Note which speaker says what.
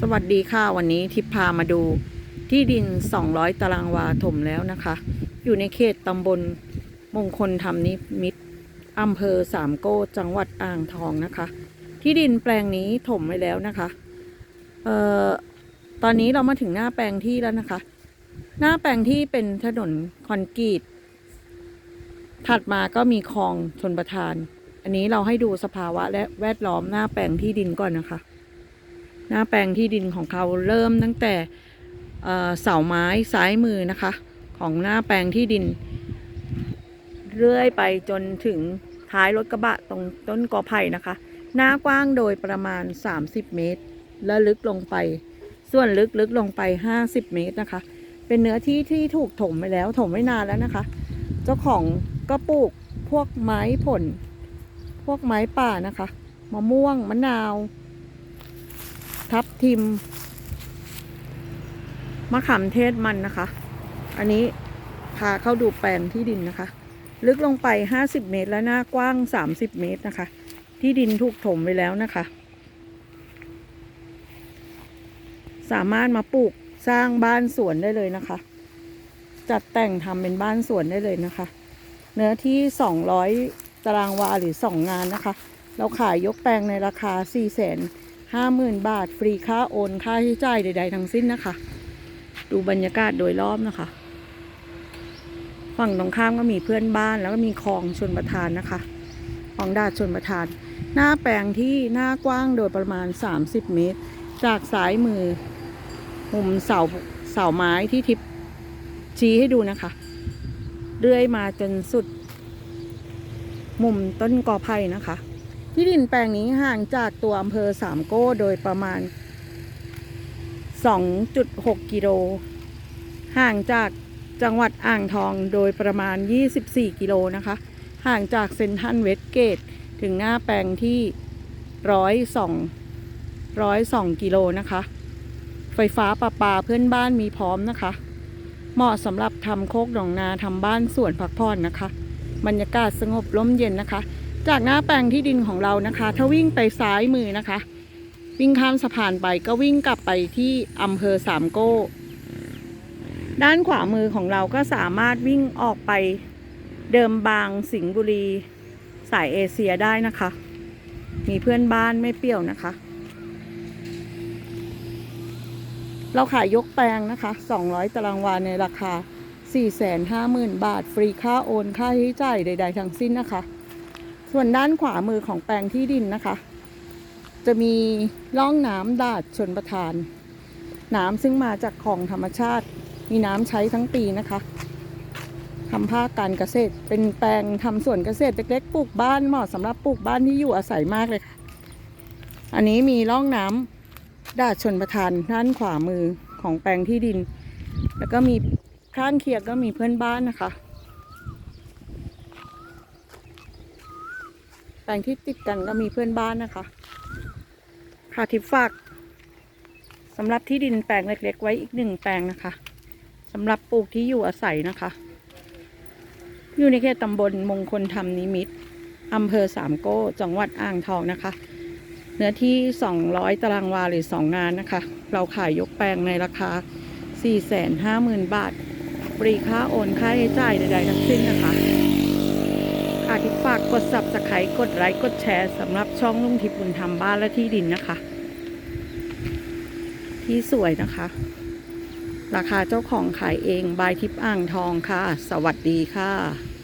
Speaker 1: สวัสดีค่ะวันนี้ทิพพามาดูที่ดิน 200 ตารางวาถมแล้วนะคะ อยู่ในเขตตำบลมงคลธรรมนิมิตอำเภอสามโก้จังหวัดอ่างทองนะคะ ที่ดินแปลงนี้ถมไว้แล้วนะคะเอ่อตอนนี้เรามาถึงหน้าแปลงที่แล้วนะคะ หน้าแปลงที่เป็นถนนคอนกรีต ถัดมาก็มีคลองชนประทาน อันนี้เราให้ดูสภาวะและแวดล้อมหน้าแปลงที่ดินก่อนนะคะ หน้าแปลงที่ดินของเขาเริ่มตั้งแต่เสาไม้ซ้ายมือนะคะ ของหน้าแปลงที่ดิน เรื่อยไปจนถึงท้ายรถกระบะตรงต้นกอไผ่นะคะ หน้ากว้างโดยประมาณ 30 เมตร และลึกลงไป ส่วนลึกลึกลงไป 50 เมตรนะคะ เป็นเนื้อที่ที่ถูกถมไปแล้วถมไว้นานแล้วนะคะ เจ้าของก็ปลูกพวกไม้ผล พวกไม้ป่านะคะ มะม่วง มะนาว ทับทิม มะขามเทศมันนะคะ อันนี้พาเข้าดูแปลงที่ดินนะคะ ลึกลงไป 50 เมตรและหน้ากว้าง 30 เมตรนะคะ ที่ดินถูกถมไปแล้วนะคะ สามารถมาปลูกสร้างบ้านสวนได้เลยนะคะ จัดแต่งทำเป็นบ้านสวนได้เลยนะคะ เนื้อที่ 200 ตารางวาหรือ 2 งานนะคะ เราขายยกแปลงในราคา 4 0 0 0 0 ห้าหมื่นบาท ฟรีค่าโอนค่าใช้จ่ายใด ๆ ทั้งสิ้นนะคะ ดูบรรยากาศโดยรอบนะคะ ฝั่งตรงข้ามก็มีเพื่อนบ้านแล้วก็มีคลองชนประทานนะคะคลองดาดชนประทาน หน้าแปลงที่หน้ากว้างโดยประมาณ 30 เมตร จากซ้ายมือมุมเสาเสาไม้ที่ทิพชี้ให้ดูนะคะ เรื่อยมาจนสุด มุมต้นกอไผ่นะคะ ที่ดินแปลงนี้ห่างจากตัวอำเภอสามโก้โดยประมาณ 2.6 กิโล ห่างจากจังหวัดอ่างทองโดยประมาณ 24 กิโลนะคะ ห่างจากเซนทันเวสเกต ถึงหน้าแปลงที่ร้อยสองร้อยสองกิโลนะคะ ไฟฟ้าประปาเพื่อนบ้านมีพร้อมนะคะ เหมาะสำหรับทำโคกหนองนาทำบ้านสวนพักผ่อนนะคะ บรรยากาศสงบร่มเย็นนะคะ จากหน้าแปลงที่ดินของเรานะคะ ถ้าวิ่งไปซ้ายมือนะคะ วิ่งข้ามสะพานไปก็วิ่งกลับไปที่อำเภอสามโก้ ด้านขวามือของเราก็สามารถวิ่งออกไปเดิมบางสิงห์บุรี สายเอเชียได้นะคะ มีเพื่อนบ้านไม่เปรี้ยวนะคะ เราขายยกแปลงนะคะ 200 ตารางวาในราคา 450,000 บาท ฟรีค่าโอนค่าใช้จ่ายใด ๆ ทั้งสิ้นนะคะ ส่วนด้านขวามือของแปลงที่ดินนะคะ จะมีร่องน้ำดาดชนประทาน น้ำซึ่งมาจากคลองธรรมชาติ มีน้ำใช้ทั้งปีนะคะทำภาคการเกษตร เป็นแปลงทำสวนเกษตรเล็กๆปลูกบ้านเหมาะสำหรับปลูกบ้านที่อยู่อาศัยมากเลยค่ะ อันนี้มีร่องน้ำดาดชนประทานด้านขวามือของแปลงที่ดิน แล้วก็มีข้างเคียงก็มีเพื่อนบ้านนะคะ แปลงที่ติดกันก็มีเพื่อนบ้านนะคะ ค่ะทิพย์ฝากสำหรับที่ดินแปลงเล็ก ๆ ไว้อีกหนึ่งแปลงนะคะสำหรับปลูกที่อยู่อาศัยนะคะ อยู่ในเขตตำบลมงคลธรรมนิมิตอำเภอสามโก้ จังหวัดอ่างทองนะคะ เนื้อที่ 200 ตารางวาหรือ 2 งานนะคะ เราขายยกแปลงในราคา 450,000 บาทฟรีค่าโอนค่าใช้จ่ายใดๆทั้งสิ้นนะคะ ค่ะที่ฝากกดสับสไครกดไลค์กดแชร์สำหรับช่องลุงทิพย์บุญธรรมบ้านและที่ดินนะคะ ที่สวยนะคะ ราคาเจ้าของขายเองบายทิพย์อ่างทองค่ะ สวัสดีค่ะ